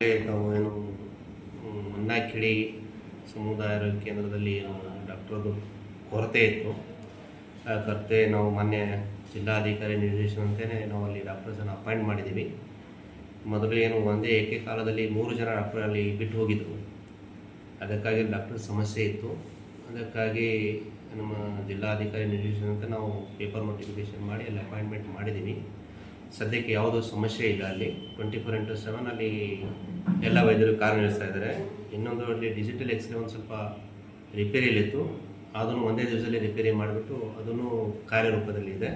ನಾವು ಏನು ಮ್, ಮನ್ನಾಕಿಳಿ ಸಮುದಾಯ ಆರೋಗ್ಯ ಕೇಂದ್ರದಲ್ಲಿ ಏನು ಡಾಕ್ಟರ್ದು ಕೊರತೆ ಇತ್ತು. ಆ ಕೊರತೆ ನಾವು ಮೊನ್ನೆ ಜಿಲ್ಲಾಧಿಕಾರಿ ನಿರ್ದೇಶನಂತೆಯೇ ನಾವು ಅಲ್ಲಿ ಡಾಕ್ಟರ್ಸನ್ನು ಅಪಾಯಿಂಟ್ ಮಾಡಿದ್ದೀವಿ. ಮೊದಲು ಏನು ಒಂದೇ ಏಕಕಾಲದಲ್ಲಿ ಮೂರು ಜನ ಡಾಕ್ಟರ್ ಅಲ್ಲಿ ಬಿಟ್ಟು ಹೋಗಿದ್ದರು ಅದಕ್ಕಾಗಿ ಡಾಕ್ಟರ್ ಸಮಸ್ಯೆ ಇತ್ತು. ಅದಕ್ಕಾಗಿ ನಮ್ಮ ಜಿಲ್ಲಾಧಿಕಾರಿ ನಿರ್ದೇಶನಂತೆ ನಾವು ಪೇಪರ್ ನೋಟಿಫಿಕೇಶನ್ ಮಾಡಿ ಅಲ್ಲಿ ಅಪಾಯಿಂಟ್ಮೆಂಟ್ ಮಾಡಿದ್ದೀವಿ. ಸದ್ಯಕ್ಕೆ ಯಾವುದೂ ಸಮಸ್ಯೆ ಇಲ್ಲ ಅಲ್ಲಿ. ಟ್ವೆಂಟಿ ಫೋರ್ ಇಂಟು ಸೆವೆನ್ ಅಲ್ಲಿ ಎಲ್ಲ ವೈದ್ಯರು ಕಾರ್ಯನಿರ್ವಹಿಸ್ತಾ ಇದ್ದಾರೆ. ಇನ್ನೊಂದು ಅಲ್ಲಿ ಡಿಜಿಟಲ್ ಎಕ್ಸ್ರೇ ಒಂದು ಸ್ವಲ್ಪ ರಿಪೇರಿಯಲ್ಲಿತ್ತು ಅದನ್ನು ಒಂದೇ ದಿವಸದಲ್ಲಿ ರಿಪೇರಿ ಮಾಡಿಬಿಟ್ಟು ಅದನ್ನು ಕಾರ್ಯರೂಪದಲ್ಲಿ ಇದೆ.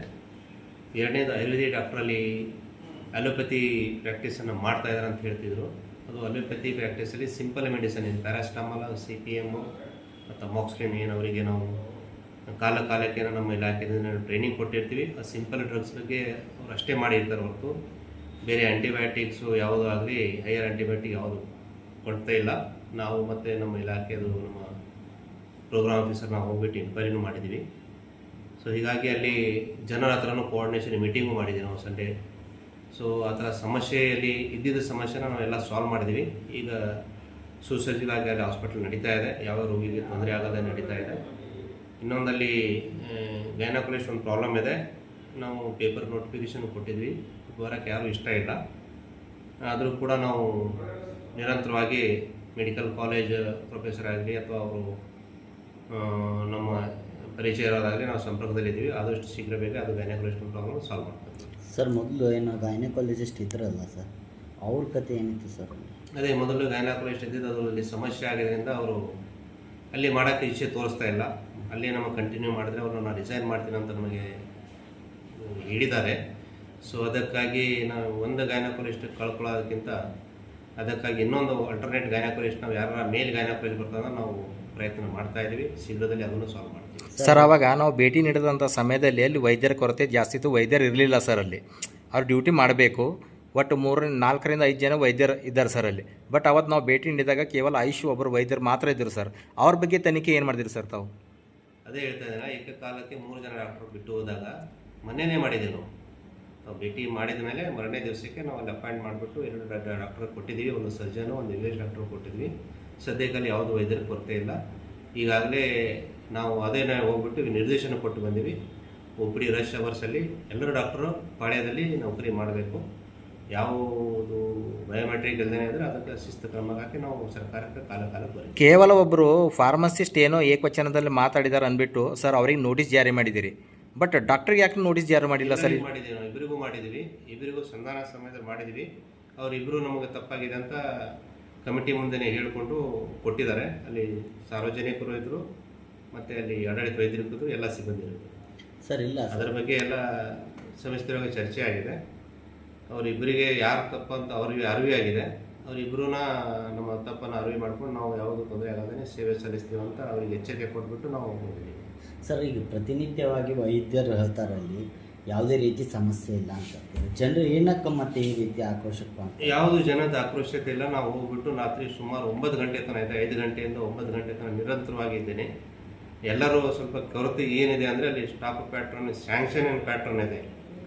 ಎರಡನೇದು ಆಯುರ್ವೇದಿಕ್ ಡಾಕ್ಟ್ರಲ್ಲಿ ಅಲೋಪತಿ ಪ್ರಾಕ್ಟೀಸನ್ನು ಮಾಡ್ತಾ ಇದ್ದಾರೆ ಅಂತ ಹೇಳ್ತಿದ್ರು. ಅದು ಅಲೋಪತಿ ಪ್ರಾಕ್ಟೀಸಲ್ಲಿ ಸಿಂಪಲ್ ಮೆಡಿಸನ್ ಇದೆ ಪ್ಯಾರಾಸ್ಟಾಮಲ್ ಸಿ ಪಿ ಎಮ್ಮು ಮತ್ತು ಮಾಕ್ಸ್ಲಿನ್ ಏನು ಅವರಿಗೆ ನಾವು ಕಾಲ ಕಾಲಕ್ಕೆ ನಮ್ಮ ಇಲಾಖೆಯಿಂದ ಟ್ರೈನಿಂಗ್ ಕೊಟ್ಟಿರ್ತೀವಿ, ಆ ಸಿಂಪಲ್ ಡ್ರಗ್ಸ್ ಬಗ್ಗೆ ಅವ್ರು ಅಷ್ಟೇ ಮಾಡಿರ್ತಾರೆ ಹೊರತು. ಬೇರೆ ಆ್ಯಂಟಿಬಯೋಟಿಕ್ಸು ಯಾವುದೂ ಆಗಲಿ ಹೈಯರ್ ಆ್ಯಂಟಿಬಯೋಟಿಕ್ ಯಾವುದು ಕೊಡ್ತಾ ಇಲ್ಲ. ನಾವು ಮತ್ತು ನಮ್ಮ ಇಲಾಖೆದು ನಮ್ಮ ಪ್ರೋಗ್ರಾಮ್ ಆಫೀಸರ್ ನಾವು ಹೋಗ್ಬಿಟ್ಟು ಇನ್ಕ್ವೈರಿನೂ ಮಾಡಿದ್ದೀವಿ ಸೊ ಹೀಗಾಗಿ ಅಲ್ಲಿ ಜನರ ಹತ್ರನೂ ಕೋಆರ್ಡಿನೇಷನ್ ಮೀಟಿಂಗು ಮಾಡಿದ್ದೀವಿ ನಾವು ಸಂಡೇ. ಸೊ ಆ ಥರ ಸಮಸ್ಯೆಯಲ್ಲಿ ಇದ್ದಿದ್ದ ಸಮಸ್ಯೆನ ನಾವೆಲ್ಲ ಸಾಲ್ವ್ ಮಾಡಿದ್ದೀವಿ ಈಗ ಸುಸಜ್ಜಿತವಾಗಿ ಅಲ್ಲಿ ಹಾಸ್ಪಿಟಲ್ ನಡೀತಾ ಇದೆ. ಯಾವ ರೋಗಿಗೆ ತೊಂದರೆ ಆಗದೆ ನಡೀತಾ ಇದೆ. ಇನ್ನೊಂದಲ್ಲಿ ಗೈನಕೋಲಿಸ್ಟ್ ಒಂದು ಪ್ರಾಬ್ಲಮ್ ಇದೆ. ನಾವು ಪೇಪರ್ ನೋಟಿಫಿಕೇಶನ್ ಕೊಟ್ಟಿದ್ವಿ. ಬರೋಕ್ಕೆ ಯಾರೂ ಇಷ್ಟ ಇಲ್ಲ. ಆದರೂ ಕೂಡ ನಾವು ನಿರಂತರವಾಗಿ ಮೆಡಿಕಲ್ ಕಾಲೇಜ್ ಪ್ರೊಫೆಸರ್ ಆಗಲಿ ಅಥವಾ ಅವರು ನಮ್ಮ ಪರಿಚಯ ಇರೋದಾಗಲಿ ನಾವು ಸಂಪರ್ಕದಲ್ಲಿದ್ದೀವಿ ಆದಷ್ಟು ಶೀಘ್ರ ಬೇಗ ಅದು ಗೈನಕೋಲಿಸ್ಟ್ ಪ್ರಾಬ್ಲಮ್ ಸಾಲ್ವ್ ಮಾಡ್ತೀವಿ. ಸರ್ ಮೊದಲು ಏನು ಗೈನಕಾಲಜಿಸ್ಟ್ ಇದ್ರಲ್ಲ ಸರ್ ಅವ್ರ ಕತೆ ಏನಿತ್ತು ಸರ್? ಅದೇ ಮೊದಲು ಗೈನಕಾಲಜಿಸ್ಟ್ ಇದ್ದಿದ್ದು ಅದರಲ್ಲಿ ಸಮಸ್ಯೆ ಆಗಿದ್ದರಿಂದ ಅವರು ಅಲ್ಲಿ ಮಾಡೋಕ್ಕೆ ಇಚ್ಛೆ ತೋರಿಸ್ತಾ ಇಲ್ಲ. ಅಲ್ಲಿ ನಮ್ಮ ಕಂಟಿನ್ಯೂ ಮಾಡಿದ್ರೆ ಅವ್ರನ್ನ ರಿಸೈನ್ ಮಾಡ್ತೀನಿ ಅಂತ ನಮಗೆ ಹೇಳಿದ್ದಾರೆ. ಸೊ ಅದಕ್ಕಾಗಿ ನಾವು ಒಂದು ಗಾಯನಕೋಲಿಸ್ಟ್ ಕಳ್ಕೊಳ್ಳೋದಕ್ಕಿಂತ ಅದಕ್ಕಾಗಿ ಇನ್ನೊಂದು ಅಲ್ಟರ್ನೇಟ್ ಗಾಯನಕೋಲಿಸ್ಟ್ ನಾವು ಯಾರ ಮೇಲ್ ಗೈನಕೋಲಿಸ್ಟ್ ಬರ್ತದೆ ನಾವು ಪ್ರಯತ್ನ ಮಾಡ್ತಾ ಇದ್ದೀವಿ ಶೀಘ್ರದಲ್ಲಿ ಅದನ್ನು ಸಾಲ್ವ್ ಮಾಡ್ತೀವಿ. ಸರ್, ಅವಾಗ ನಾವು ಭೇಟಿ ನೀಡಿದಂಥ ಸಮಯದಲ್ಲಿ ಅಲ್ಲಿ ವೈದ್ಯರ ಕೊರತೆ ಜಾಸ್ತಿ ಇತ್ತು. ವೈದ್ಯರು ಇರಲಿಲ್ಲ ಸರ್ ಅಲ್ಲಿ. ಅವ್ರು ಡ್ಯೂಟಿ ಮಾಡಬೇಕು. ಒಟ್ಟು ಮೂರ ನಾಲ್ಕರಿಂದ ಐದು ಜನ ವೈದ್ಯರು ಇದ್ದಾರೆ ಸರ್ ಅಲ್ಲಿ. ಬಟ್ ಅವತ್ತು ನಾವು ಭೇಟಿ ನೀಡಿದಾಗ ಕೇವಲ ಐಶು ಒಬ್ಬರು ವೈದ್ಯರು ಮಾತ್ರ ಇದ್ದರು ಸರ್. ಅವ್ರ ಬಗ್ಗೆ ತನಿಖೆ ಏನು ಮಾಡಿದಿರಿ ಸರ್ ತಾವು? ಅದೇ ಹೇಳ್ತಾ ಇದ್ದೀನಿ ಏಕಕಾಲಕ್ಕೆ ಮೂರು ಜನ ಡಾಕ್ಟರ್ ಬಿಟ್ಟು ಹೋದಾಗ ಮೊನ್ನೆನೇ ಮಾಡಿದ್ದೀವಿ ನಾವು. ನಾವು ಭೇಟಿ ಮಾಡಿದ ಮೇಲೆ ಮರನೇ ದಿವಸಕ್ಕೆ ನಾವು ಅಲ್ಲಿ ಅಪಾಯಿಂಟ್ ಮಾಡಿಬಿಟ್ಟು ಎರಡು ಡಾಕ್ಟರ್ ಕೊಟ್ಟಿದ್ದೀವಿ, ಒಂದು ಸರ್ಜನು, ಒಂದು ಇಂಗ್ಲೀಷ್ ಡಾಕ್ಟರ್ ಕೊಟ್ಟಿದ್ವಿ. ಸದ್ಯಕ್ಕೆ ಅಲ್ಲಿ ಯಾವುದು ವೈದ್ಯರ ಕೊರತೆ ಇಲ್ಲ. ಈಗಾಗಲೇ ನಾವು ಅದೇ ಹೋಗ್ಬಿಟ್ಟು ನಿರ್ದೇಶನ ಕೊಟ್ಟು ಬಂದೀವಿ. ಒ ಪಿ ಡಿ ರಶ್ ಅವರ್ಸಲ್ಲಿ ಎಲ್ಲರೂ ಡಾಕ್ಟರು ಪಾಳ್ಯದಲ್ಲಿ ನೌಕರಿ ಮಾಡಬೇಕು. ಯಾವುದು ಬಯೋಮೆಟ್ರಿಕ್ ಇಲ್ಲದೇ ಇದ್ರೆ ಅದಕ್ಕೆ ಶಿಸ್ತು ಕ್ರಮ ಹಾಕಿ ನಾವು ಸರ್ಕಾರಕ್ಕೆ ಕಾಲ ಕಾಲ ಬರೀ ಕೇವಲ ಒಬ್ಬರು ಫಾರ್ಮಸಿಸ್ಟ್ ಏನೋ ಏಕವಚನದಲ್ಲಿ ಮಾತಾಡಿದಾರೆ ಅಂದ್ಬಿಟ್ಟು ಸರ್ ಅವ್ರಿಗೆ ನೋಟಿಸ್ ಜಾರಿ ಮಾಡಿದಿರಿ ಬಟ್ ಡಾಕ್ಟ್ರಿಗೆ ಯಾಕೆ ನೋಟಿಸ್ ಜಾರಿ ಮಾಡಿಲ್ಲ ಸರ್? ಮಾಡಿದ್ದೀವಿ ನಾವು ಇಬ್ಬರಿಗೂ ಮಾಡಿದ್ದೀವಿ ಇಬ್ಬರಿಗೂ ಸಂಧಾನ ಸಮಯದಲ್ಲಿ ಮಾಡಿದ್ದೀವಿ. ಅವರಿಬ್ಬರು ನಮಗೆ ತಪ್ಪಾಗಿದೆ ಅಂತ ಕಮಿಟಿ ಮುಂದೆ ಹೇಳಿಕೊಂಡು ಕೊಟ್ಟಿದ್ದಾರೆ. ಅಲ್ಲಿ ಸಾರ್ವಜನಿಕರು ಇದ್ದರು ಮತ್ತು ಅಲ್ಲಿ ಆಡಳಿತ ವೈದ್ಯರು ಎಲ್ಲ ಸಿಬ್ಬಂದಿ ಸರ್ ಇಲ್ಲ ಅದರ ಬಗ್ಗೆ ಎಲ್ಲ ಸವಿಸ್ತರವಾಗಿ ಚರ್ಚೆ ಆಗಿದೆ. ಅವರಿಬ್ಬರಿಗೆ ಯಾರು ತಪ್ಪು ಅಂತ ಅವ್ರಿಗೆ ಅರಿವಿ ಆಗಿದೆ. ಅವರಿಬ್ಬರೂ ನಮ್ಮ ತಪ್ಪನ್ನು ಅರಿವಿ ಮಾಡ್ಕೊಂಡು ನಾವು ಯಾವುದೂ ತೊಂದರೆ ಆಗದೇ ಸೇವೆ ಸಲ್ಲಿಸ್ತೀವಿ ಅಂತ ಅವರಿಗೆ ಎಚ್ಚರಿಕೆ ಕೊಟ್ಬಿಟ್ಟು ನಾವು ಹೋಗಿದ್ದೀವಿ. ಸರ್ ಈಗ ಪ್ರತಿನಿತ್ಯವಾಗಿ ವೈದ್ಯರು ಹೇಳ್ತಾರಲ್ಲಿ ಯಾವುದೇ ರೀತಿ ಸಮಸ್ಯೆ ಇಲ್ಲ ಅಂತ. ಜನರು ಏನಕ್ಕೆ ಮತ್ತೆ ಈ ರೀತಿ ಆಕ್ರೋಶಕ್ಕೆ? ಯಾವುದು ಜನದ ಆಕ್ರೋಶತೆ ಇಲ್ಲ. ನಾವು ಹೋಗ್ಬಿಟ್ಟು ರಾತ್ರಿ ಸುಮಾರು ಒಂಬತ್ತು ಗಂಟೆ ತನಕ ಆಯ್ತು. ಐದು ಗಂಟೆಯಿಂದ ಒಂಬತ್ತು ಗಂಟೆ ತನಕ ನಿರಂತರವಾಗಿದ್ದೇನೆ ಎಲ್ಲರೂ ಸ್ವಲ್ಪ ಕೊರತೆ ಏನಿದೆ ಅಂದರೆ ಅಲ್ಲಿ ಸ್ಟಾಪ್ ಪ್ಯಾಟ್ರನ್ ಸ್ಯಾಂಕ್ಷನ್ ಪ್ಯಾಟ್ರನ್ ಇದೆ.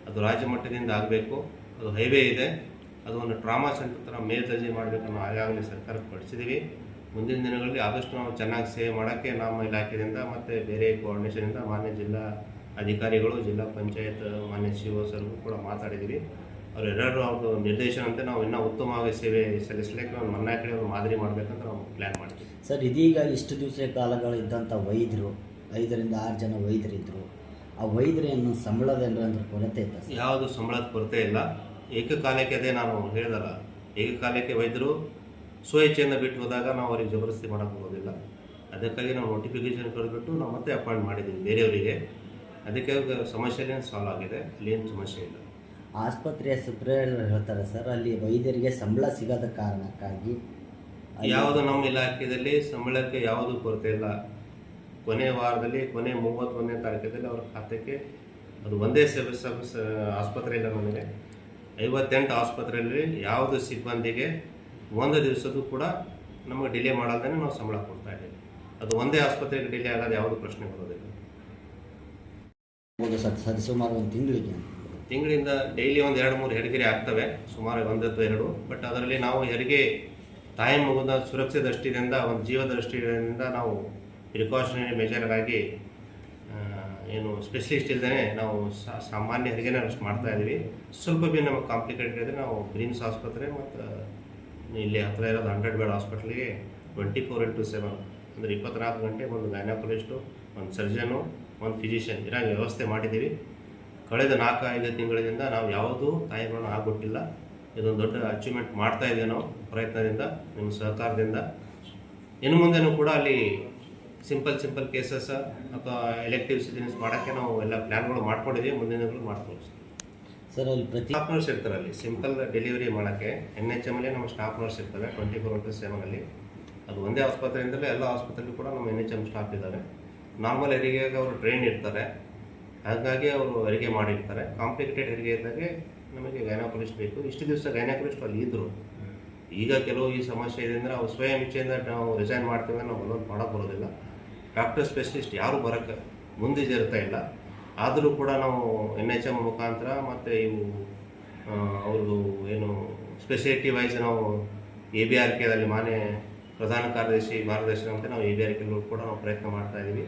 ಅದು ರಾಜ್ಯ ಮಟ್ಟದಿಂದ ಆಗಬೇಕು. ಅದು ಹೈವೇ ಇದೆ. ಅದು ಒಂದು ಟ್ರಾಮಾ ಸೆಂಟರ್ ಥರ ಮೇಲ್ದರ್ಜೆ ಮಾಡಬೇಕು ನಾವು ಆಗಾಗಲೇ ಸರ್ಕಾರಕ್ಕೆ ಪಡಿಸಿದ್ದೀವಿ ಮುಂದಿನ ದಿನಗಳಲ್ಲಿ ಆದಷ್ಟು ನಾವು ಚೆನ್ನಾಗಿ ಸೇವೆ ಮಾಡೋಕ್ಕೆ ನಮ್ಮ ಇಲಾಖೆಯಿಂದ ಮತ್ತು ಬೇರೆ ಕೋಆರ್ಡಿನೇಷನಿಂದ ಮಾನ್ಯ ಜಿಲ್ಲಾ ಅಧಿಕಾರಿಗಳು ಜಿಲ್ಲಾ ಪಂಚಾಯತ್ ಮಾನ್ಯ ಸಿ ಒ ಸರ್ಗೂ ಕೂಡ ಮಾತಾಡಿದ್ದೀವಿ. ಅವರೆಲ್ಲರೂ ಅವ್ರದ್ದು ನಿರ್ದೇಶನಂತೆ ನಾವು ಇನ್ನೂ ಉತ್ತಮವಾಗಿ ಸೇವೆ ಸಲ್ಲಿಸಲಿಕ್ಕೆ ನಾವು ಮನ್ನಾ ಕಡೆ ಒಂದು ಮಾದರಿ ಮಾಡಬೇಕಂತ ನಾವು ಪ್ಲ್ಯಾನ್ ಮಾಡ್ತೀವಿ ಸರ್ ಇದೀಗ ಇಷ್ಟು ದಿವಸ ಕಾಲಗಳಿದ್ದಂಥ ವೈದ್ಯರು ಐದರಿಂದ ಆರು ಜನ ವೈದ್ಯರಿದ್ದರು ಆ ವೈದ್ಯರೇನು ಸಂಬಳದ ಕೊರತೆ ಇಲ್ಲ ಸರ್? ಯಾವುದು ಸಂಬಳದ ಕೊರತೆ ಇಲ್ಲ. ಏಕಕಾಲಕ್ಕೆ ಅದೇ ನಾನು ಹೇಳಿದಲ್ಲ ಏಕಕಾಲಕ್ಕೆ ವೈದ್ಯರು ಸ್ವಇಚ್ಛೆಯಿಂದ ಬಿಟ್ಟು ಹೋದಾಗ ನಾವು ಅವ್ರಿಗೆ ಜಬರ್ದಸ್ತಿ ಮಾಡೋಕ್ಕೆ ಹೋಗೋದಿಲ್ಲ. ಅದಕ್ಕಾಗಿ ನಾವು ನೋಟಿಫಿಕೇಶನ್ ಕೊಡ್ಬಿಟ್ಟು ನಾವು ಮತ್ತೆ ಅಪಾಯಿಂಟ್ ಮಾಡಿದ್ದೀವಿ ಬೇರೆಯವರಿಗೆ. ಅದಕ್ಕೆ ಸಮಸ್ಯೆ ಸಾಲ್ವ್ ಆಗಿದೆ ಅಲ್ಲಿ ಏನು ಸಮಸ್ಯೆ ಇಲ್ಲ. ಆಸ್ಪತ್ರೆಯ ಸುಪ್ರಿಯರ್ ಹೇಳ್ತಾರೆ ಸರ್ ಅಲ್ಲಿ ವೈದ್ಯರಿಗೆ ಸಂಬಳ ಸಿಗದ ಕಾರಣಕ್ಕಾಗಿ ಯಾವುದು ನಮ್ಮ ಇಲಾಖೆಯಲ್ಲಿ ಸಂಬಳಕ್ಕೆ ಯಾವುದೂ ಕೊರತೆ ಇಲ್ಲ. ಕೊನೆ ವಾರದಲ್ಲಿ ಕೊನೆ ಮೂವತ್ತೊಂದನೇ ತಾರೀಕದಲ್ಲಿ ಅವ್ರ ಖಾತೆಗೆ ಅದು ಒಂದೇ ಸೇವೆ ಆಸ್ಪತ್ರೆ ಇಲ್ಲ ನಮಗೆ. ಐವತ್ತೆಂಟು ಆಸ್ಪತ್ರೆಯಲ್ಲಿ ಯಾವುದು ಸಿಬ್ಬಂದಿಗೆ ಒಂದು ದಿವಸದ್ದು ಕೂಡ ನಮಗೆ ಡಿಲೇ ಮಾಡಲ್ದೇ ನಾವು ಸಂಬಳ ಕೊಡ್ತಾ ಇದ್ದೀವಿ. ಅದು ಒಂದೇ ಆಸ್ಪತ್ರೆಗೆ ಡಿಲೇ ಆಗೋದು ಯಾವುದು ಪ್ರಶ್ನೆ ಬರೋದಿಲ್ಲ. ಸುಮಾರು ಒಂದು ತಿಂಗಳಿಗೆ ತಿಂಗಳಿಂದ ಡೈಲಿ ಒಂದು ಎರಡು ಮೂರು ಹೆರಿಗೆ ಆಗ್ತವೆ ಸುಮಾರು ಒಂದು ಅಥವಾ ಎರಡು ಬಟ್ ಅದರಲ್ಲಿ ನಾವು ಹೆರಿಗೆ ತಾಯಿ ಮಗುನ ಸುರಕ್ಷೆ ದೃಷ್ಟಿಯಿಂದ ಒಂದು ಜೀವ ದೃಷ್ಟಿಯಿಂದ ನಾವು ಪ್ರಿಕಾಷನರಿ ಮೆಜರ್ ಆ, ಏನು ಸ್ಪೆಷಲಿಸ್ಟ್ ಇಲ್ಲದೇ ನಾವು ಸಾಮಾನ್ಯ ಅಷ್ಟು ಮಾಡ್ತಾ ಇದ್ದೀವಿ ಸ್ವಲ್ಪ ಬಿ ನಮಗೆ ಕಾಂಪ್ಲಿಕೇಟೆಡ್ ಇದ್ದರೆ ನಾವು ಗ್ರೀನ್ಸ್ ಆಸ್ಪತ್ರೆ ಮತ್ತು ಇಲ್ಲಿ ಹತ್ತಿರ ಇರೋದು ಹಂಡ್ರೆಡ್ ಬೆಡ್ ಹಾಸ್ಪಿಟ್ಲಿಗೆ ಟ್ವೆಂಟಿ ಫೋರ್ ಇಂಟು ಸೆವೆನ್ ಅಂದರೆ ಇಪ್ಪತ್ನಾಲ್ಕು ಗಂಟೆ ಒಂದು ಗೈನಕಾಲಜಿಸ್ಟು ಒಂದು ಸರ್ಜನು ಒಂದು ಫಿಸಿಷಿಯನ್ ಇರೋ ವ್ಯವಸ್ಥೆ ಮಾಡಿದ್ದೀವಿ ಕಳೆದ ನಾಲ್ಕು ಐದು ತಿಂಗಳಿಂದ ನಾವು ಯಾವುದೂ ತಾಯಿಗಳನ್ನು ಆಗಿಬಿಟ್ಟಿಲ್ಲ. ಇದೊಂದು ದೊಡ್ಡ ಅಚೀವ್ಮೆಂಟ್ ಮಾಡ್ತಾ ಇದ್ದೇವೆ ನಾವು ಪ್ರಯತ್ನದಿಂದ, ನಿಮ್ಮ ಸಹಕಾರದಿಂದ. ಇನ್ನು ಮುಂದೆನೂ ಕೂಡ ಅಲ್ಲಿ ಸಿಂಪಲ್ ಸಿಂಪಲ್ ಕೇಸಸ್ ಅಥವಾ ಎಲೆಕ್ಟಿವ್ ಸಿಜನ್ಸ್ ಮಾಡೋಕ್ಕೆ ನಾವು ಎಲ್ಲ ಪ್ಲ್ಯಾನ್ಗಳು ಮಾಡ್ಕೊಂಡಿದ್ದೀವಿ ಮುಂದಿನಗಳು ದಿನಗಳು ಮಾಡ್ಕೊಳ್ಳಿ ಸರ್ ಅಲ್ಲಿ ಪ್ರತಿ ಸ್ಟಾಫ್ ನರ್ಸ್ ಇರ್ತಾರೆ ಅಲ್ಲಿ ಸಿಂಪಲ್ ಡೆಲಿವರಿ ಮಾಡೋಕ್ಕೆ ಎನ್ ಎಚ್ ಎಂ ಅಲ್ಲಿ ನಮ್ಮ ಸ್ಟಾಫ್ ನರ್ಸ್ ಇರ್ತವೆ ಟ್ವೆಂಟಿ ಫೋರ್ ಇಂಟು ಸೆವೆನಲ್ಲಿ ಅದು ಒಂದೇ ಆಸ್ಪತ್ರೆಯಿಂದಲೇ ಎಲ್ಲ ಆಸ್ಪತ್ರೆಗೂ ಕೂಡ ನಮ್ಮ ಎನ್ ಎಚ್ ಎಂ ಸ್ಟಾಫ್ ಇದ್ದಾರೆ. ನಾರ್ಮಲ್ ಹೆರಿಗೆಗೆ ಅವರು ಟ್ರೈನ್ ಇರ್ತಾರೆ. ಹಾಗಾಗಿ ಅವರು ಹೆರಿಗೆ ಮಾಡಿರ್ತಾರೆ. ಕಾಂಪ್ಲಿಕೇಟೆಡ್ ಹೆರಿಗೆ ಇದ್ದಾಗೆ ನಮಗೆ ಗೈನಾಕೊಲಿಸ್ಟ್ ಬೇಕು. ಇಷ್ಟು ದಿವಸ ಗೈನಾಕೊಲಿಸ್ಟ್ ಅಲ್ಲಿ ಇದ್ದರು ಈಗ ಕೆಲವು ಈ ಸಮಸ್ಯೆ ಇದೆ ಅಂದರೆ ಅವ್ರು ಸ್ವಯಂ ಇಚ್ಛೆಯಿಂದ ನಾವು ರಿಸೈನ್ ಮಾಡ್ತೀವಿ ಅಂದ್ರೆ ನಾವು ಒಂದೊಂದು ಮಾಡೋಕ್ಕೆ ಬರೋದಿಲ್ಲ. ಡಾಕ್ಟರ್ ಸ್ಪೆಷಲಿಸ್ಟ್ ಯಾರು ಬರೋಕ್ಕೆ ಮುಂದೆ ಇರ್ತಾ ಇಲ್ಲ. ಆದರೂ ಕೂಡ ನಾವು ಎನ್ ಎಚ್ ಎಂ ಮುಖಾಂತರ ಮತ್ತು ಇವು ಅವ್ರದ್ದು ಏನು ಸ್ಪೆಷಾಲಿಟಿ ವೈಸ್ ನಾವು ಎ ಬಿ ಆರ್ ಕೆದಲ್ಲಿ ಮಾನ್ಯ ಪ್ರಧಾನ ಕಾರ್ಯದರ್ಶಿ ಮಾರ್ಗದರ್ಶನ ಅಂತ ನಾವು ಎ ಬಿ ಆರ್ ಕೆಲ್ಲೂ ಕೂಡ ನಾವು ಪ್ರಯತ್ನ ಮಾಡ್ತಾ ಇದ್ದೀವಿ.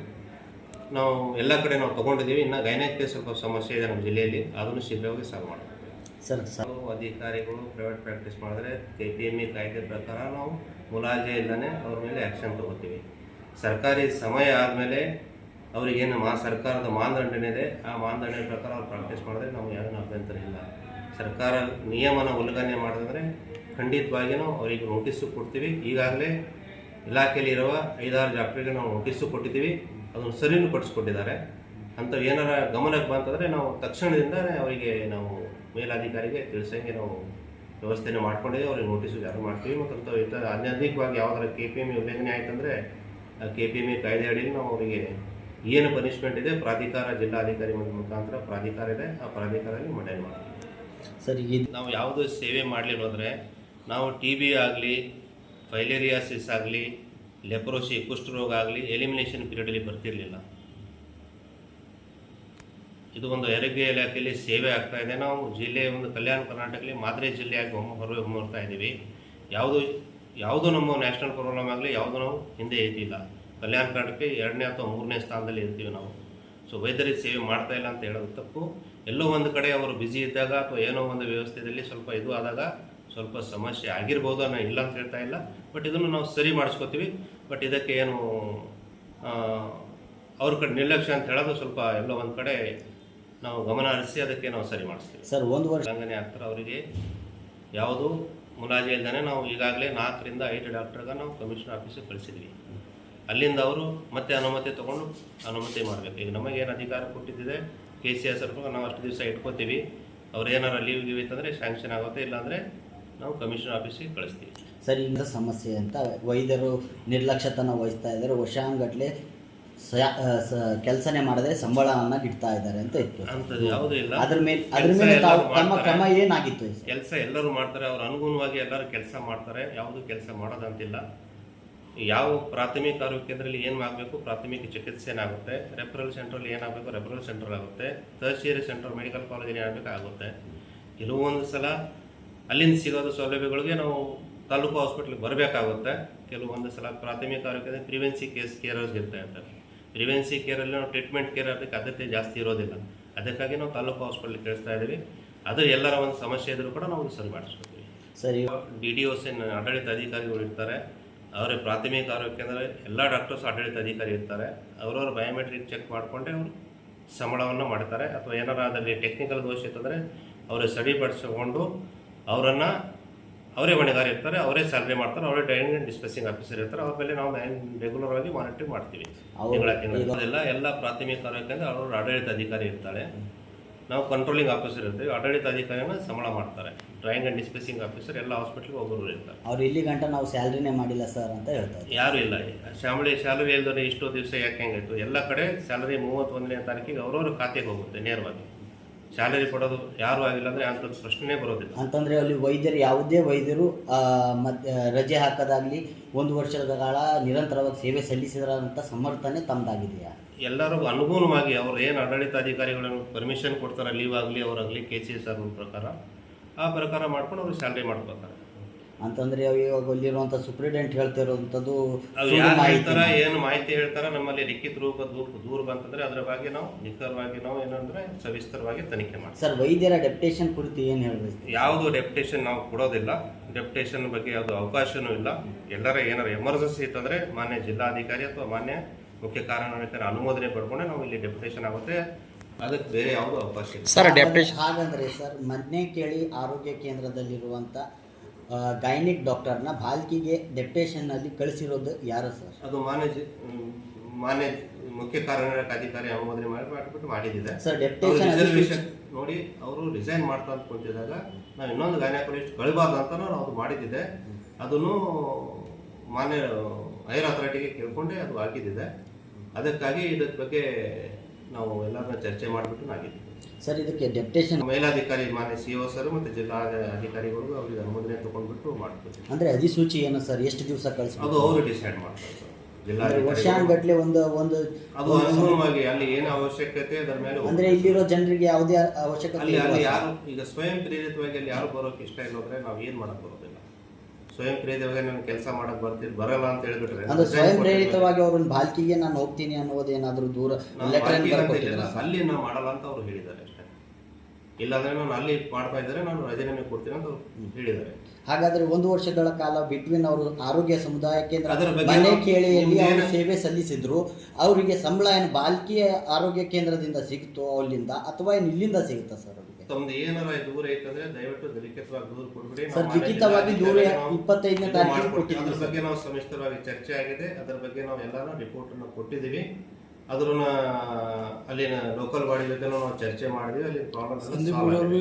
ನಾವು ಎಲ್ಲ ಕಡೆ ನಾವು ತೊಗೊಂಡಿದ್ದೀವಿ. ಇನ್ನು ಗೈನಕ್ಕೆ ಸ್ವಲ್ಪ ಸಮಸ್ಯೆ ಇದೆ ನಮ್ಮ ಜಿಲ್ಲೆಯಲ್ಲಿ. ಅದನ್ನು ಶೀಘ್ರವಾಗಿ ಸಾಲ್ವ್ ಮಾಡ್ತೀವಿ ಸರ್ ಅಧಿಕಾರಿಗಳು ಪ್ರೈವೇಟ್ ಪ್ರಾಕ್ಟೀಸ್ ಮಾಡಿದ್ರೆ ಕೆ ಪಿ ಎಂ ಇ ಕಾಯ್ದೆ ಪ್ರಕಾರ ನಾವು ಮುಲಾಜೆ ಇಲ್ಲದೆ ಅವ್ರ ಮೇಲೆ ಆ್ಯಕ್ಷನ್ ತಗೋತೀವಿ. ಸರ್ಕಾರಿ ಸಮಯ ಆದಮೇಲೆ ಅವರಿಗೇನು ಮಾ ಸರ್ಕಾರದ ಮಾನದಂಡನೆ ಇದೆ, ಆ ಮಾನದಂಡದ ಪ್ರಕಾರ ಅವ್ರು ಪ್ರಾಕ್ಟೀಸ್ ಮಾಡಿದ್ರೆ ನಾವು ಯಾವುದೇ ಅಭ್ಯಂತರ ಇಲ್ಲ. ಸರ್ಕಾರ ನಿಯಮನ ಉಲ್ಲಂಘನೆ ಮಾಡಿದ್ರೆ ಖಂಡಿತವಾಗಿಯೂ ಅವರಿಗೆ ನೋಟಿಸು ಕೊಡ್ತೀವಿ. ಈಗಾಗಲೇ ಇಲಾಖೆಯಲ್ಲಿ ಇರುವ ಐದಾರು ಡಾಕ್ಟ್ರಿಗೆ ನಾವು ನೋಟಿಸು ಕೊಟ್ಟಿದ್ದೀವಿ. ಅದನ್ನು ಸರಿನೂ ಪಡಿಸ್ಕೊಟ್ಟಿದ್ದಾರೆ. ಅಂಥವು ಏನಾರ ಗಮನಕ್ಕೆ ಬಂತಂದರೆ ನಾವು ತಕ್ಷಣದಿಂದ ಅವರಿಗೆ ನಾವು ಮೇಲಾಧಿಕಾರಿಗೆ ತಿಳಿಸಂಗೆ ನಾವು ವ್ಯವಸ್ಥೆಯನ್ನು ಮಾಡ್ಕೊಂಡಿದ್ದೀವಿ. ಅವ್ರಿಗೆ ನೋಟಿಸು ಜಾರಿ ಮಾಡ್ತೀವಿ. ಮತ್ತು ಅಂಥವು ಅನಧಿಕವಾಗಿ ಯಾವುದಾರ ಕೆ ಪಿ ಎಂ ಉಲ್ಲಂಘನೆ ಆಯ್ತಂದರೆ ಕೆ ಪಿ ಎಂ ಎ ಕಾಯ್ದೆ ಅಡಿಯಲ್ಲಿ ನಾವು ಅವರಿಗೆ ಏನು ಪನಿಷ್ಮೆಂಟ್ ಇದೆ ಪ್ರಾಧಿಕಾರ ಜಿಲ್ಲಾಧಿಕಾರಿ ಮುಖಾಂತರ ಪ್ರಾಧಿಕಾರ ಇದೆ ಆ ಪ್ರಾಧಿಕಾರದಲ್ಲಿ ಮಂಡನೆ ಮಾಡ್ತೀವಿ. ಸರ್ ಈಗ ಇದು ನಾವು ಯಾವುದೇ ಸೇವೆ ಮಾಡಲಿಲ್ಲ ಹೋದರೆ ನಾವು ಟಿ ಬಿ ಆಗಲಿ ಫೈಲೇರಿಯಾಸಿಸ್ ಆಗಲಿ ಲೆಪ್ರೋಸಿ ಕುಷ್ಠರೋಗ ಆಗಲಿ ಎಲಿಮಿನೇಷನ್ ಪೀರಿಯಡಲ್ಲಿ ಬರ್ತಿರಲಿಲ್ಲ. ಇದು ಒಂದು ಆರೋಗ್ಯ ಇಲಾಖೆಯಲ್ಲಿ ಸೇವೆ ಆಗ್ತಾ ಇದೆ. ನಾವು ಜಿಲ್ಲೆಯ ಒಂದು ಕಲ್ಯಾಣ ಕರ್ನಾಟಕದಲ್ಲಿ ಮಾದರಿ ಜಿಲ್ಲೆಯಾಗಿ ಹೊರ ಹೊಮ್ಮರ್ತಾ ಇದ್ದೀವಿ ಯಾವುದು ಯಾವುದೂ ನಮ್ಮ ನ್ಯಾಷನಲ್ ಪ್ರೋಗ್ರಾಮ್ ಆಗಲಿ ಯಾವುದೂ ನಾವು ಹಿಂದೆ ಇದ್ದಿಲ್ಲ. ಕಲ್ಯಾಣ ಕರ್ನಾಟಕಕ್ಕೆ ಎರಡನೇ ಅಥವಾ ಮೂರನೇ ಸ್ಥಾನದಲ್ಲಿ ಇರ್ತೀವಿ ನಾವು. ಸೊ ವೈದ್ಯರಿಗೆ ಸೇವೆ ಮಾಡ್ತಾ ಇಲ್ಲ ಅಂತ ಹೇಳೋದು ತಪ್ಪು. ಎಲ್ಲೋ ಒಂದು ಕಡೆ ಅವರು ಬ್ಯುಸಿ ಇದ್ದಾಗ ಅಥವಾ ಏನೋ ಒಂದು ವ್ಯವಸ್ಥೆಯಲ್ಲಿ ಸ್ವಲ್ಪ ಇದು ಆದಾಗ ಸ್ವಲ್ಪ ಸಮಸ್ಯೆ ಆಗಿರ್ಬೋದು ಅನ್ನೋ ಇಲ್ಲ ಅಂತ ಹೇಳ್ತಾ ಇಲ್ಲ. ಬಟ್ ಇದನ್ನು ನಾವು ಸರಿ ಮಾಡಿಸ್ಕೋತೀವಿ. ಬಟ್ ಇದಕ್ಕೆ ಏನು ಅವ್ರ ಕಡೆ ನಿರ್ಲಕ್ಷ್ಯ ಅಂತ ಹೇಳೋದು ಸ್ವಲ್ಪ ಎಲ್ಲೋ ಒಂದು ಕಡೆ ನಾವು ಗಮನ ಹರಿಸಿ ಅದಕ್ಕೆ ನಾವು ಸರಿ ಮಾಡಿಸ್ತೀವಿ. ಸರ್ ಒಂದು ವರ್ಷ ಹಂಗನೇ ಆಗ್ತಾರೆ ಅವರಿಗೆ ಯಾವುದು ಮುಲಾಜಿ ಇಲ್ದೇ ನಾವು ಈಗಾಗಲೇ ನಾಲ್ಕರಿಂದ ಐದು ಡಾಕ್ಟರ್ಗೆ ನಾವು ಕಮಿಷನ್ ಆಫೀಸಿಗೆ ಕಳಿಸಿದ್ವಿ. ಅಲ್ಲಿಂದ ಅವರು ಮತ್ತೆ ಅನುಮತಿ ತೊಗೊಂಡು ಅನುಮತಿ ಮಾಡಬೇಕು. ಈಗ ನಮಗೇನು ಅಧಿಕಾರ ಕೊಟ್ಟಿದ್ದಿದೆ ಕೆ ಸಿ ಎಸ್ ನಾವು ಅಷ್ಟು ದಿವಸ ಇಟ್ಕೋತೀವಿ. ಅವ್ರು ಏನಾರು ಲೀವ್ ಗಿವ್ ಇತ್ತಂದರೆ ಸ್ಯಾಂಕ್ಷನ್ ಆಗುತ್ತೆ, ಇಲ್ಲಾಂದರೆ ನಾವು ಕಮಿಷನ್ ಆಫೀಸಿಗೆ ಕಳಿಸ್ತೀವಿ. ಸರ್ ಇಂದ ಸಮಸ್ಯೆ ಅಂತ ವೈದ್ಯರು ನಿರ್ಲಕ್ಷ್ಯತನ ವಹಿಸ್ತಾ ಇದ್ದಾರೆ. ವರ್ಷಾಂಗಟ್ಲೆ ಕೆಲಸನೇ ಮಾಡದೆ ಸಂಬಳವನ್ನ ಇಡ್ತಾ ಇದ್ದಾರೆ ಅಂತ ಇತ್ತು. ಅಂಥದ್ದು ಯಾವುದೂ ಇಲ್ಲ. ಅದ್ರ ಮೇಲೆ ಅದ್ರ ಕೆಲ್ಸ ತಾವು ಎಲ್ಲರೂ ತಮ್ಮ ಕ್ರಮ ಏನಾಗಿತ್ತು ಸರ್ ಕೆಲಸ ಎಲ್ಲರೂ ಮಾಡ್ತಾರೆ. ಅವ್ರ ಅನುಗುಣವಾಗಿ ಎಲ್ಲರೂ ಕೆಲಸ ಮಾಡ್ತಾರೆ. ಯಾವುದು ಕೆಲಸ ಮಾಡೋದಂತಿಲ್ಲ. ಯಾವ ಪ್ರಾಥಮಿಕ ಆರೋಗ್ಯ ಕೇಂದ್ರದಲ್ಲಿ ಏನು ಆಗಬೇಕು ಪ್ರಾಥಮಿಕ ಚಿಕಿತ್ಸೆ ಏನಾಗುತ್ತೆ? ರೆಫರಲ್ ಸೆಂಟ್ರಲ್ಲಿ ಏನಾಗಬೇಕು? ರೆಫರಲ್ ಸೆಂಟರ್ ಆಗುತ್ತೆ. ತಹಶೀರಿ ಸೆಂಟರ್ ಮೆಡಿಕಲ್ ಕಾಲೇಜಲ್ಲಿ ಏನಾಗಬೇಕು? ಆಗುತ್ತೆ. ಕೆಲವೊಂದು ಸಲ ಅಲ್ಲಿಂದ ಸಿಗೋದು ಸೌಲಭ್ಯಗಳಿಗೆ ನಾವು ತಾಲೂಕು ಹಾಸ್ಪಿಟ್ಲಿಗೆ ಬರಬೇಕಾಗುತ್ತೆ. ಕೆಲವೊಂದು ಸಲ ಪ್ರಾಥಮಿಕ ಆರೋಗ್ಯದ ಪ್ರಿವೆನ್ಸಿ ಕೇಸ್ ಕೇರರ್ಸ್ ಇರ್ತಾ ಇರ್ತಾರೆ ಪ್ರಿವೆನ್ಸಿ ಕೇರಲ್ಲಿ ನಾವು ಟ್ರೀಟ್ಮೆಂಟ್ ಕೇರ್ ಅದಕ್ಕೆ ಆದ್ಯತೆ ಜಾಸ್ತಿ ಇರೋದಿಲ್ಲ. ಅದಕ್ಕಾಗಿ ನಾವು ತಾಲೂಕು ಹಾಸ್ಪಿಟ್ಲಿಗೆ ಕಳಿಸ್ತಾ ಇದ್ದೀವಿ. ಅದು ಎಲ್ಲರ ಒಂದು ಸಮಸ್ಯೆ ಇದ್ರೂ ಕೂಡ ನಾವು ಸರಿ ಮಾಡಿಸ್ಕೊತೀವಿ. ಸರಿ. ಡಿ ಡಿ ಒ ಸಿ ಆಡಳಿತ ಅಧಿಕಾರಿಗಳು ಇರ್ತಾರೆ. ಅವರ ಪ್ರಾಥಮಿಕ ಆರೋಗ್ಯ ಕೇಂದ್ರ ಎಲ್ಲ ಡಾಕ್ಟರ್ಸ್ ಆಡಳಿತ ಅಧಿಕಾರಿ ಇರ್ತಾರೆ. ಅವರವ್ರ ಬಯೋಮೆಟ್ರಿಕ್ ಚೆಕ್ ಮಾಡಿಕೊಂಡೆ ಅವರು ಸಂಬಳವನ್ನು ಮಾಡ್ತಾರೆ. ಅಥವಾ ಏನಾರ ಅದರಲ್ಲಿ ಟೆಕ್ನಿಕಲ್ ದೋಷ ಇತ್ತಂದರೆ ಅವರೇ ಸರಿಪಡಿಸಿಕೊಂಡು ಅವರನ್ನು ಅವರೇ ಹೊಣೆಗಾರ ಇರ್ತಾರೆ ಅವರೇ ಸ್ಯಾಲ್ರಿ ಮಾಡ್ತಾರೆ ಅವರೇ ಅಂಡ್ ಡಿಸ್ಪೆಸಿಂಗ್ ಆಫೀಸರ್ ಇರ್ತಾರೆ ಅವ್ರ ಮೇಲೆ ನಾವು ರೆಗ್ಯುಲರ್ ಆಗಿ ಮಾನಿಟರ್ ಮಾಡ್ತೀವಿ ಅವ್ರು ತಿಂಗಳ ತಿಂಗಳ. ಅದೆಲ್ಲ ಎಲ್ಲ ಪ್ರಾಥಮಿಕ ಆರೋಗ್ಯ ಕೇಂದ್ರ ಅವರು ಆಡಳಿತ ಅಧಿಕಾರಿ ಇರ್ತಾರೆ ನಾವು ಕಂಟ್ರೋಲಿಂಗ್ ಆಫೀಸರ್ ಇರ್ತೀವಿ ಆಡಳಿತ ಅಧಿಕಾರಿನ ಸಂಬಳ ಮಾಡ್ತಾರೆ. ಡ್ರಾಯಿಂಗ್ ಆ್ಯಂಡ್ ಡಿಸ್ಪೆಸಿಂಗ್ ಆಫೀಸರ್ ಎಲ್ಲ ಹಾಸ್ಪಿಟ್ಲಿಗೆ ಒಬ್ಬರು ಇರ್ತಾರೆ. ಅವ್ರು ಇಲ್ಲಿ ಗಂಟ ನಾವು ಸ್ಯಾಲ್ರಿನೇ ಮಾಡಿಲ್ಲ ಸರ್ ಅಂತ ಹೇಳ್ತಾರೆ. ಯಾರು ಇಲ್ಲ ಶಾಮಳಿ ಸ್ಯಾಲರಿ ಇಲ್ದರೆ ಇಷ್ಟೋ ದಿವಸ ಯಾಕೆ ಹೆಂಗಾಯ್ತು? ಎಲ್ಲ ಕಡೆ ಸ್ಯಾಲರಿ ಮೂವತ್ತೊಂದನೇ ತಾರೀಕಿಗೆ ಅವ್ರವ್ರ ಖಾತೆಗೆ ಹೋಗುತ್ತೆ ನೇರವಾಗಿ. ಸ್ಯಾಲರಿ ಕೊಡೋದು ಯಾರು ಆಗಿಲ್ಲ ಅಂದರೆ ಅಂಥದ್ದು ಪ್ರಶ್ನೆನೇ ಬರೋದಿಲ್ಲ. ಅಂತಂದರೆ ಅಲ್ಲಿ ವೈದ್ಯರು ಯಾವುದೇ ವೈದ್ಯರು ರಜೆ ಹಾಕೋದಾಗ್ಲಿ ಒಂದು ವರ್ಷದ ಕಾಲ ನಿರಂತರವಾಗಿ ಸೇವೆ ಸಲ್ಲಿಸಿದಂತ ಸಮರ್ಥನೆ ತಮ್ಮದಾಗಿದೆಯಾ ಎಲ್ಲರಿಗೂ ಅನುಗುಣವಾಗಿ ಅವರು ಏನು ಆಡಳಿತಾಧಿಕಾರಿಗಳನ್ನು ಪರ್ಮಿಷನ್ ಕೊಡ್ತಾರೆ ಲೀವ್ ಆಗಲಿ ಅವರಾಗಲಿ ಕೆ ಸಿ ಎಸ್ ಆರ್ ಪ್ರಕಾರ ಆ ಪ್ರಕಾರ ಮಾಡ್ಕೊಂಡು ಅವ್ರಿಗೆ ಸ್ಯಾಲ್ರಿ ಮಾಡ್ಕೋತಾರೆ ಅಂತಂದರೆ ಇವಾಗ ಅಲ್ಲಿರುವಂತಹ ಸುಪ್ರಿಡೆಂಟ್ ಹೇಳ್ತಿರುವಂತದ್ದು ಅವ್ರು ಮಾಹಿತಿ. ಹೇಳ್ತಾರ ಏನು ಮಾಹಿತಿ ಹೇಳ್ತಾರ ನಮ್ಮಲ್ಲಿ ಲಿಖಿತ ರೂಪ ದೂರ ದೂರ ಬಂತಂದ್ರೆ ಅದರ ಬಗ್ಗೆ ನಾವು ನಿಖರವಾಗಿ ನಾವು ಏನಂದ್ರೆ ಸವಿಸ್ತರವಾಗಿ ತನಿಖೆ ಮಾಡಿ ಸರ್ ವೈದ್ಯರ ಡೆಪ್ಟೇಷನ್ ಕುರಿತು ಏನು ಹೇಳಬೇಕು? ಯಾವುದು ಡೆಪ್ಟೇಷನ್ ನಾವು ಕೊಡೋದಿಲ್ಲ. ಡೆಪ್ಟೇಷನ್ ಬಗ್ಗೆ ಯಾವುದು ಅವಕಾಶನೂ ಇಲ್ಲ. ಎಲ್ಲರ ಏನಾರ ಎಮರ್ಜೆನ್ಸಿ ಇತ್ತಂದ್ರೆ ಮಾನ್ಯ ಜಿಲ್ಲಾಧಿಕಾರಿ ಅಥವಾ ಮಾನ್ಯ ಮುಖ್ಯ ಕಾರ್ಯನಿರ್ವಾಹಕರ ಅನುಮೋದನೆ ಪಡ್ಕೊಂಡೆ ನಾವು ಇಲ್ಲಿ ಡೆಪ್ಟೇಷನ್ ಆಗುತ್ತೆ. ಅದಕ್ಕೆ ಬೇರೆ ಯಾವುದು ಅವಕಾಶ ಇಲ್ಲ. ಸರ್ ಡೆಪ್ಟೇಷನ್ ಹಾಗಂದ್ರೆ ಸರ್ ಮೊನ್ನೆ ಕೇಳಿ ಆರೋಗ್ಯ ಕೇಂದ್ರದಲ್ಲಿರುವಂಥ ಗೈನಿಕ್ ಡಾಕ್ಟರ್ನ ಭಾಲ್ಕಿಗೆ ಡೆಪ್ಟೇಷನ್ನಲ್ಲಿ ಕಳಿಸಿರೋದು ಯಾರು ಸರ್? ಅದು ಮಾನ್ಯ ಜಿ- ಹ್ಮ್, ಮಾನ್ಯ ಮುಖ್ಯ ಕಾರ್ಯನಿರ್ವಾಹಕ ಅಧಿಕಾರಿ ಅನುಮೋದನೆ ಮಾಡಿ ಮಾಡಿಬಿಟ್ಟು ಮಾಡಿದ್ದಿದೆ. ಸರ್ ಅವ್ರು ಡೆಪ್ಟೇಷನ್ ರಿಸರ್ವೇಶನ್ ನೋಡಿ ಅವರು ರಿಸೈನ್ ಮಾಡ್ತಾ ಅಂತ ಕುಂತಿದ್ದಾಗ ನಾವು ಇನ್ನೊಂದು ಗೈನಕಾಲಜಿಸ್ಟ್ ಕಳಿಬಾರ್ದು ಅಂತ ನಾವು ಅದು ಮಾಡಿದ್ದಿದೆ. ಅದನ್ನು ಮಾನ್ಯ ಹೈರ್ ಅಥಾರಿಟಿಗೆ ಕೇಳ್ಕೊಂಡೆ ಅದು ಹಾಕಿದ್ದಿದೆ. ಅದಕ್ಕಾಗಿ ಇದ್ರ ಬಗ್ಗೆ ನಾವು ಎಲ್ಲರನ್ನ ಚರ್ಚೆ ಮಾಡಿಬಿಟ್ಟು ಆಗಿದ್ದೀವಿ. ಸರ್ ಇದಕ್ಕೆ ಡೆಪ್ಟೇಷನ್ ಮೇಲಾಧಿಕಾರಿ ಮಾನ್ಯ ಸಿ ಸರ್ ಮತ್ತು ಜಿಲ್ಲಾ ಅಧಿಕಾರಿಗಳಿಗೂ ಅವರಿಗೆ ಅನುಮೋದನೆ ತಗೊಂಡ್ಬಿಟ್ಟು ಮಾಡ್ತೀವಿ ಅಂದರೆ ಅಧಿಸೂಚಿ ಏನು ಸರ್ ಎಷ್ಟು ದಿವಸ ಅದು ಕಳಿಸ್ಬೇಕು ಅವರು ಡಿಸೈಡ್ ಮಾಡ್ತಾರೆ ಸರ್. ವರ್ಷಾನುಗಟ್ಲೆ ಒಂದು ಒಂದು ಅದು ಅನುಗುಣವಾಗಿ ಅಲ್ಲಿ ಏನು ಅವಶ್ಯಕತೆ ಅದರ ಮೇಲೆ ಅಂದ್ರೆ ಇಲ್ಲಿರೋ ಜನರಿಗೆ ಯಾವುದೇ ಅವಶ್ಯಕತೆ ಅಲ್ಲಿ ಯಾರು ಈಗ ಸ್ವಯಂ ಪ್ರೇರಿತವಾಗಿ ಅಲ್ಲಿ ಯಾರು ಬರೋಕೆ ಇಷ್ಟ ಇಲ್ಲ ಅಂದ್ರೆ ನಾವು ಏನು ಮಾಡಕ್ ಬರೋದಿಲ್ಲ. ಸ್ವಯಂ ಪ್ರೇರಿತವಾಗಿ ನಾನು ಕೆಲಸ ಮಾಡಕ್ ಬರ್ತೀನಿ ಬರಲ್ಲ ಅಂತ ಹೇಳಿಬಿಟ್ರೆ ಅಂದ್ರೆ ಸ್ವಯಂ ಪ್ರೇರಿತವಾಗಿ ಅವ್ರನ್ನ ಬಾಲ್ಕಿಗೆ ನಾನು ಹೋಗ್ತೀನಿ ಅನ್ನೋದೇನಾದ್ರೂ ದೂರ ಲೆಟರ್ ಅಲ್ಲಿ ನಾವು ಮಾಡಲ್ಲ ಅಂತ ಅವ್ರು ಹೇಳಿದ್ದಾರೆ. ಇಲ್ಲಾಂದ್ರೆ ನಾನು ಅಲ್ಲಿ ಮಾಡ್ತಾ ಇದ್ದರೆ ನಾನು ರಜೆನೇ ಕೊಡ್ತೀನಿ ಅಂತ ಹೇಳಿದ್ದಾರೆ. ಹಾಗಾದ್ರೆ ಒಂದು ವರ್ಷಗಳ ಕಾಲ ಬಿಟ್ವೀನ್ ಅವರು ಆರೋಗ್ಯ ಸಮುದಾಯ ಕೇಂದ್ರ ಮನೆ ಕೇಳಿಯಲ್ಲಿ ಅವರು ಸೇವೆ ಸಲ್ಲಿಸಿದ್ರು ಅವರಿಗೆ ಸಂಬಳ ಏನು ಬಾಲ್ಕಿ ಆರೋಗ್ಯ ಕೇಂದ್ರದಿಂದ ಸಿಗುತ್ತೋ ಅಲ್ಲಿಂದ ಅಥವಾ ಏನು ಇಲ್ಲಿಂದ ಸಿಗುತ್ತಾ ಸರ್ ಅವರಿಗೆ? ತಮ್ದು ಏನಾರ ದೂರ ಐತಂದ್ರೆ ದಯವಿಟ್ಟು ಲಿಖಿತವಾಗಿ ದೂರ ಕೊಡ್ಬಿಡಿ. ಸರ್ ಲಿಖಿತವಾಗಿ ದೂರ ಇಪ್ಪತ್ತೈದನೇ ತಾರೀಕು ಅದ್ರ ಬಗ್ಗೆ ನಾವು ಸಮಿಷ್ಟವಾಗಿ ಚರ್ಚೆ ಆಗಿದೆ. ಅದರ ಬಗ್ಗೆ ನಾವು ಎಲ್ಲಾನು ರಿಪೋರ್ಟ್ ಅನ್ನು ಕೊಟ್ಟಿದ್ದೀವಿ. ಅದನ್ನ ಅಲ್ಲಿನ ಲೋಕಲ್ ಬಾಡಿ ಜೊತೆ ನಾವು ಚರ್ಚೆ ಮಾಡಿದ್ವಿ ಅಲ್ಲಿ ಪ್ರಾಬ್ಲಮ್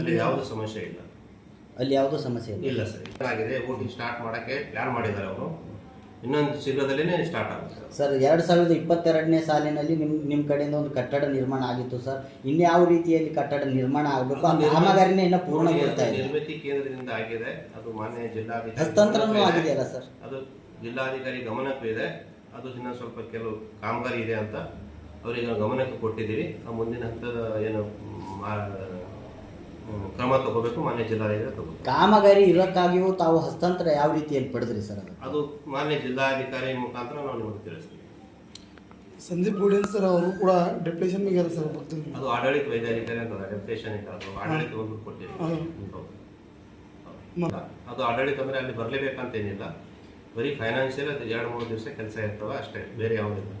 ಅಲ್ಲಿ ಯಾವುದು ಸಮಸ್ಯೆ ಇಲ್ಲ. ಅಲ್ಲಿ ಯಾವುದೋ ಸಮಸ್ಯೆ ಇಲ್ಲ? ಇಲ್ಲ ಸರ್ ಚೆನ್ನಾಗಿದೆ ಓಟಿ ಸ್ಟಾರ್ಟ್ ಮಾಡಕ್ಕೆ ಪ್ಲಾನ್ ಮಾಡಿದ್ದಾರೆ ಅವರು. ಇನ್ನೊಂದು ಶೀಘ್ರದಲ್ಲೇ ಸ್ಟಾರ್ಟ್ ಆಗುತ್ತೆ. ಸರ್ ಎರಡು ಸಾವಿರದ ಇಪ್ಪತ್ತೆರಡನೇ ಸಾಲಿನಲ್ಲಿ ನಿಮ್ಮ ನಿಮ್ಮ ಕಡೆಯಿಂದ ಒಂದು ಕಟ್ಟಡ ನಿರ್ಮಾಣ ಆಗಿತ್ತು ಸರ್. ಇನ್ಯಾವ ರೀತಿಯಲ್ಲಿ ಕಟ್ಟಡ ನಿರ್ಮಾಣ ಆಗಬೇಕು? ಆ ಕಾಮಗಾರಿನೇ ಇನ್ನೂ ಪೂರ್ಣಗೊಳ್ತಾ ಇದೆ ನಿರ್ಮಿತಿ ಕೇಂದ್ರದಿಂದ ಆಗಿದೆ. ಅದು ಮಾನ್ಯ ಜಿಲ್ಲಾಧಿಕಾರಿ ಹಸ್ತಾಂತರನೂ ಆಗಿದೆ ಅಲ್ಲ ಆಗಿದೆಯಲ್ಲ ಸರ್? ಅದು ಜಿಲ್ಲಾಧಿಕಾರಿ ಗಮನಕ್ಕೂ ಇದೆ. ಅದು ಇನ್ನೂ ಸ್ವಲ್ಪ ಕೆಲವು ಕಾಮಗಾರಿ ಇದೆ ಅಂತ ಅವರಿಗೆ ಗಮನಕ್ಕೆ ಕೊಟ್ಟಿದ್ದೀವಿ. ಆ ಮುಂದಿನ ಹಂತದ ಏನು ಕ್ರಮ ತಗೋಬೇಕು ಮಾನ್ಯ ಜಿಲ್ಲಾಧಿಕಾರಿ ತಗೋಬೇಕು. ಕಾಮಗಾರಿ ಇರೋಕ್ಕಾಗಿಯೂ ತಾವು ಹಸ್ತಾಂತರ ಯಾವ ರೀತಿಯಲ್ಲಿ ಪಡೆದ್ರಿ ಸರ್ ಅದು ಅದು ಮಾನ್ಯ ಜಿಲ್ಲಾಧಿಕಾರಿ ಮುಖಾಂತರ ನಾವು ನಿಮಗೆ ತಿಳಿಸ್ತೀವಿ. ಸಂದೀಪ್ ಗುಡೇನ್ ಸರ್ ಅವರು ಕೂಡ ಡೆಪ್ಯುಟೇಷನ್ ಮೇಲೆ ಸರ್ ಬರ್ತೀವಿ ಅದು ಆಡಳಿತ ವೈದ್ಯಾಧಿಕಾರಿ ಅಂತ ಡೆಪ್ಯೂಟೇಷನ್ ಇತ್ತು ಅದು ಆಡಳಿತ ಒಂದು ಕೊಟ್ಟಿದ್ದೀವಿ. ಹೌದು. ಅದು ಆಡಳಿತ ಅಂದರೆ ಅಲ್ಲಿ ಬರಲೇಬೇಕಂತೇನಿಲ್ಲ. ಬರೀ ಫೈನಾನ್ಷಿಯಲ್ ಅದು ಎರಡು ಮೂರು ದಿವಸ ಕೆಲಸ ಇರ್ತವೆ ಅಷ್ಟೇ ಬೇರೆ ಯಾವುದಿಲ್ಲ.